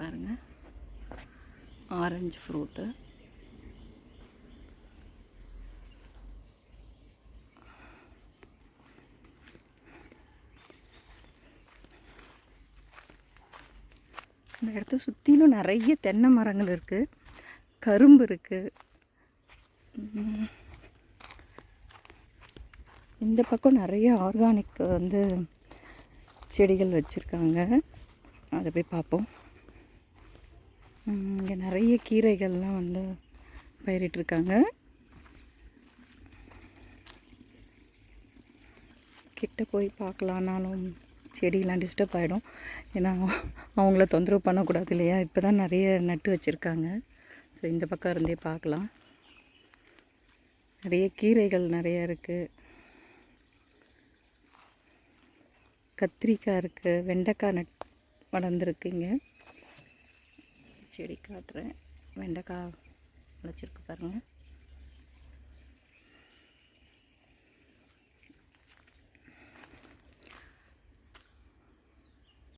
பாருங்கள் orange fruit இந்த இடத்த சுற்றிலும் நிறைய தென்னை மரங்கள் இருக்குது கரும்பு இருக்குது இந்த பக்கம் நிறைய ஆர்கானிக் வந்து செடிகள் வச்சுருக்காங்க. அதை போய் பார்ப்போம். இங்கே நிறைய கீரைகள்லாம் வந்து பயிரிட்டிருக்காங்க. கிட்ட போய் பார்க்கலான்னாலும் செடியெலாம் டிஸ்டர்ப் ஆகிடும் ஏன்னா அவங்கள தொந்தரவு பண்ணக்கூடாது இல்லையா? இப்போ தான் நிறைய நட்டு வச்சுருக்காங்க. ஸோ இந்த பக்கம் இருந்தே பார்க்கலாம். நிறைய கீரைகள் நிறைய இருக்குது கத்திரிக்காய் இருக்குது வெண்டைக்காய் நட் வளர்ந்துருக்குங்க. செடி காட்டுறேன். வெண்டைக்காய் வளர்ச்சிருக்கு பாருங்கள்